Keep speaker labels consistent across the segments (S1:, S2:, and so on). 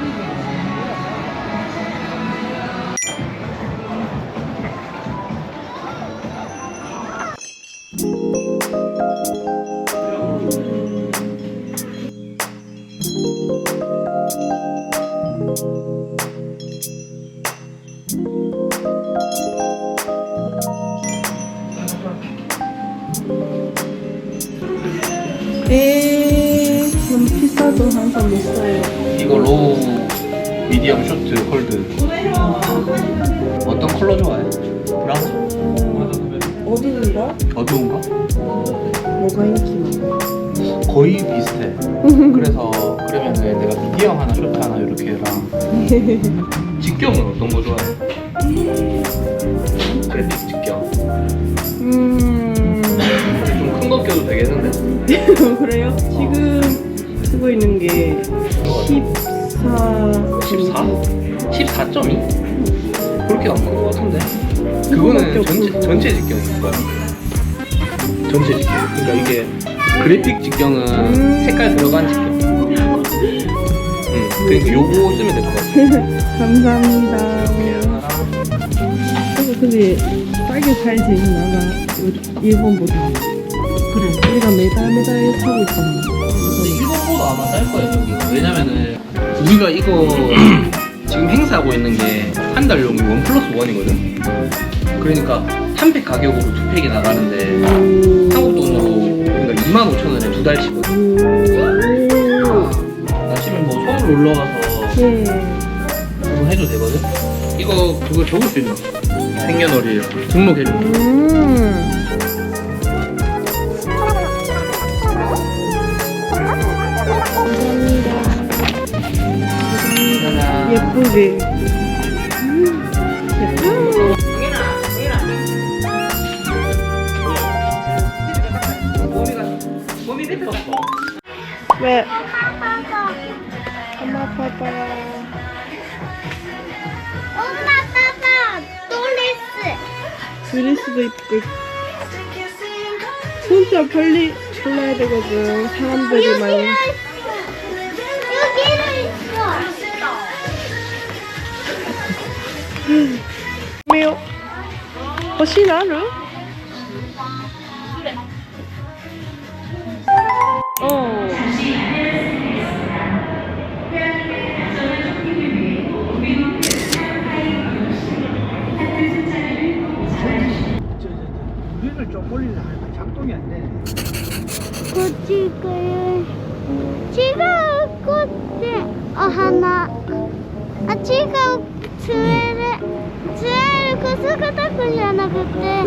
S1: Obrigada. 미디엄, 쇼트, 홀드. 어떤 컬러 좋아해? 브라운?
S2: 어디인가?
S1: 어두운가?
S2: 뭐가 인기 많아?
S1: 거의 비슷해. 그래서 그러면은 내가 미디엄 하나, 쇼트 하나 이렇게랑 직경은 어떤 거 좋아해? 그래픽 직경.
S2: 음
S1: 좀 큰 거 껴도 되겠는데?
S2: 그래요? 지금 쓰고 있는 게 14.
S1: 14? 14.2? 그렇게 안큰거 같은데? 그거는. 전체, 전체 직경일 거야. 전체 직경. 그러니까 이게 그래픽 직경은
S2: 음.
S1: 색깔 들어간 직경. 응. 그러니까 요거 쓰면 될 것 같아.
S2: 감사합니다. 그래서 근데 싸게 살지 나가 일본보다. 그래. 우리가 매달 매달 사고 있잖아.
S1: 일본보다 아마 쌀 거예요, 여기가. 왜냐면은 우리가 이거 지금 행사하고 있는 게 한 달용이 원 플러스 원이거든. 그러니까 한 팩 가격으로 두 팩이 나가는데 한국 돈으로 그러니까 2만 5천 원에 두 달씩거든. 아침에 뭐 서울 놀러 가서
S2: 네.
S1: 그거 해도 되거든. 이거 그거 적을 수 있는 생년월일 등록해줘.
S2: 음. 음,
S1: 뱉었어.
S2: 왜? 엄마 아빠.
S3: 엄마 아빠 또레스
S2: 드레스도 입고. 진짜 빨리 골라야 되거든. 사람들이 많이. 나를? 어.
S4: 우리를 좀 올리려 하니까 작동이 안 되네.
S3: 꽃이고요 지가 꽃이 어 하나 아 지가 트레 그 끌려나 그때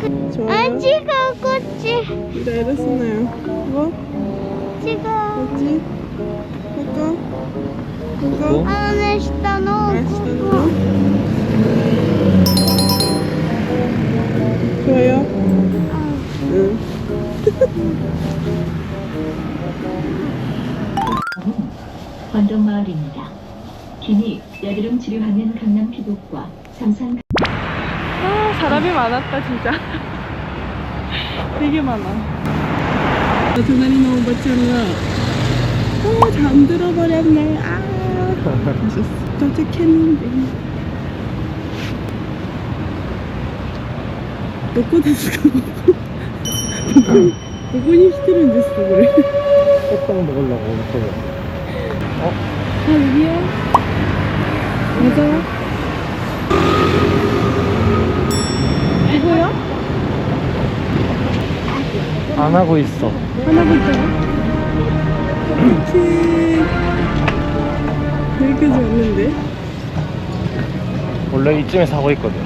S3: 그 지가 꽃이
S2: 네, 알았어요. 뭐?
S3: 지가
S2: 뭐지? 이거? 이거?
S1: 뭐?
S3: 아 내下の
S2: 맛있다. 좋아요? 응.
S5: 원동마을입니다. 김이 여드름 치료하는 강남 피부과 삼산
S2: 아 사람이 많았다 진짜. 되게 많아. 아, 도나리 너무 멋지라 오 어, 잠들어 버렸네. 아 아셨어. 도착했는데. 너꺼 다시가 먹고. 너꺼니 히트를 됐어 그래.
S4: 떡방 먹으려고 먹고 어?
S2: 아 여기요? 야? 맞아 이거야?
S4: 안 하고 있어.
S2: 하나 보자 이렇게 여기까지 왔는데
S4: 원래 이쯤에 사고 있거든.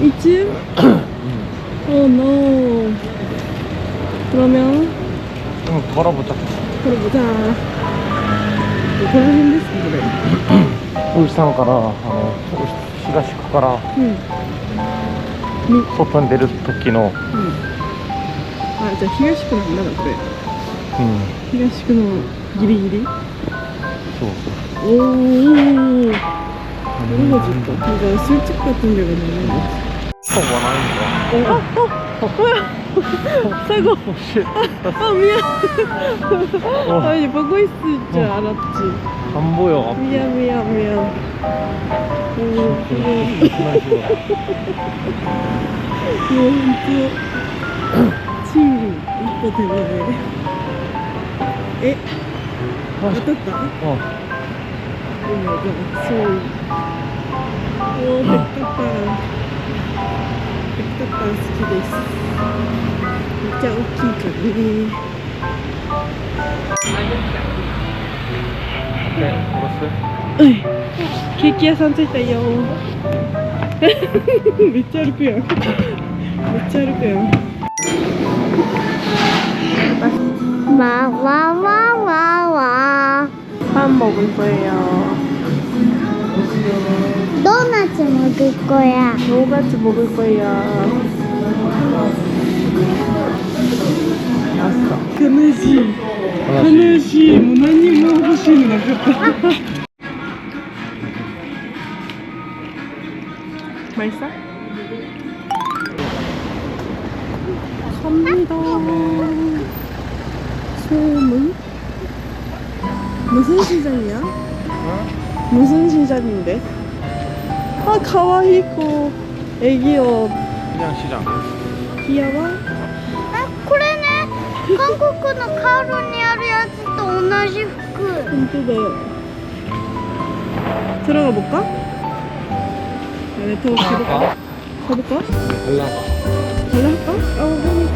S2: 이쯤? 어 노. 그러면
S4: 좀 걸어보자.
S2: 걸어보자 걸어 힘들어 どう
S4: したのかな。あの東区から
S2: うん。
S4: 外に出る時の、
S2: あじゃあ東区のなんだこれ。
S4: うん、
S2: 東区のギリギリ？
S4: そうおお
S2: ー。れがっとなんか数値化ってんだね
S4: そうはな
S2: いんだ。ああほら 사고. 아, 미안.
S4: 어.
S2: 아, 이제 보고 있을 줄
S4: 어.
S2: 알았지.
S4: 거. 안 보여. 앞
S2: 미안, 미안, 미안. 오, 그거. 진짜. 친구, 이뻐 되네. 에? 어떻다?
S4: 어.
S2: 어머나, 소울. 오, 백다 햇반 스키도 있어. 진짜 웃긴
S4: 거네 네, 알았어요?
S2: 개끼야 산책다요 몇자 할거야? 몇자 할거야?
S3: 와와와와와.
S2: 밥 먹을 거예요. 음.
S3: 도넛을 먹을 거야.
S2: 도넛을 먹을 거야. 아싸. 그네시. 그네시. 무나님 먹고 싶은 거 같다. 맛있어? 갑니다. 소문? 무슨 시장이야? 어? 무슨 시장인데? 아 가와이코 애기요
S4: 시장 시장
S2: 귀여워
S3: 아, 그래네. 한국은 카로니아리아 진짜 오나시크.
S2: 힘들대 들어가 볼까? 네, 네 더 가볼까? 가볼까?
S4: 달라
S2: 달랄까? 어, 하니.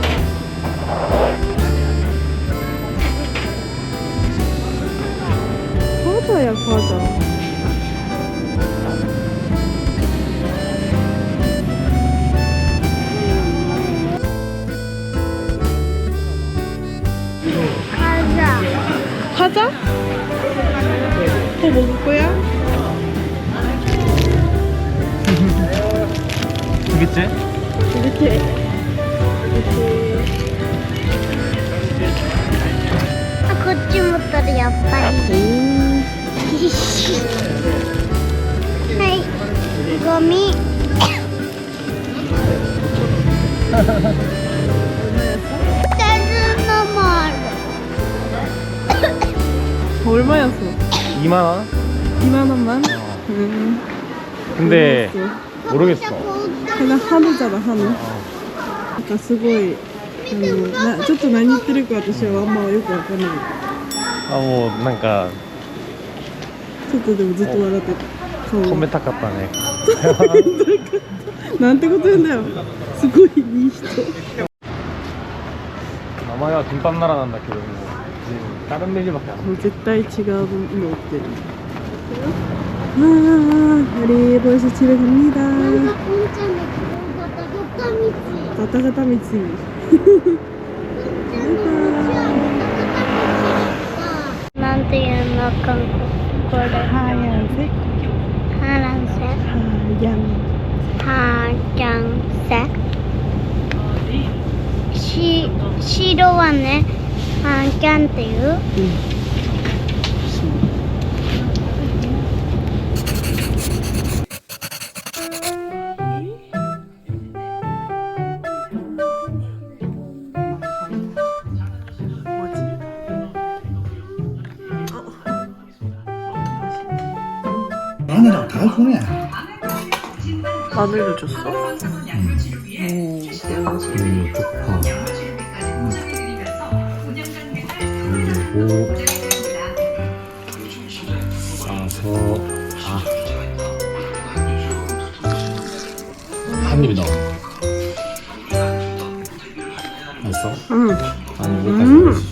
S2: 과자야 과자
S4: 두개째?
S3: 두개째 아 걷지 못하리 아빠 헤이 거미
S2: 얼마였어?
S4: 2만원?
S2: 2만원만? 어. 음.
S4: 근데
S2: 모르겠어.
S4: 모르겠어.
S2: 그냥 한우잖아 한우 그러니까 すごいあのなちょっと何言ってるか私はあんまよくわかんない
S4: 아, 뭐, 뭔가
S2: ちょっとでもずっと笑ってた顔
S4: 컴퓨터 같다네.
S2: なんてこと言うんだよすごいいい人
S4: 남아야 김밥 나라 난다, 기도 지금 다른 메뉴밖에 안
S2: もう絶対違うの売ってる 아, 우리 벌써 집에 갑니다. 따따가따 미치.
S3: 나한테는 약간 고래.
S2: 하얀색.
S3: 파란색.
S2: 하얀.
S3: 하얀색. 시, 싫어하네. 하얀 떼요.
S6: 마늘하고 다 주네.
S2: 마늘도 줬어?
S6: 그리고 쪽파. 그리고 싸서 아. 한 입이 나와. 맛있어?
S2: 응
S6: 아니
S2: 음.
S6: 여기까지.
S2: 맛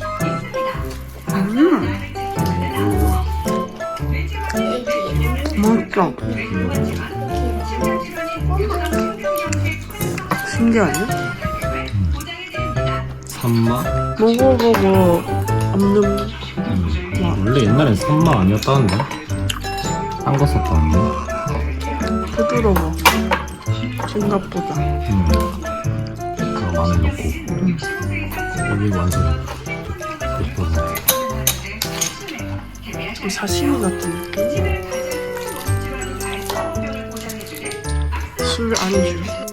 S2: 있다 신기 아니야?
S6: 산마?
S2: 먹어보고 없는
S6: 음. 원래 옛날엔 산마 아니었다는데? 딴거 썼다는데?
S2: 부드러워 생각보다
S6: 음. 그 마늘 넣고 여기 완성이야. 예뻐서.
S2: 좀 사시미 같은 느낌? 술 안주